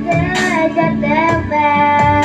เธอจะเต็มแบบ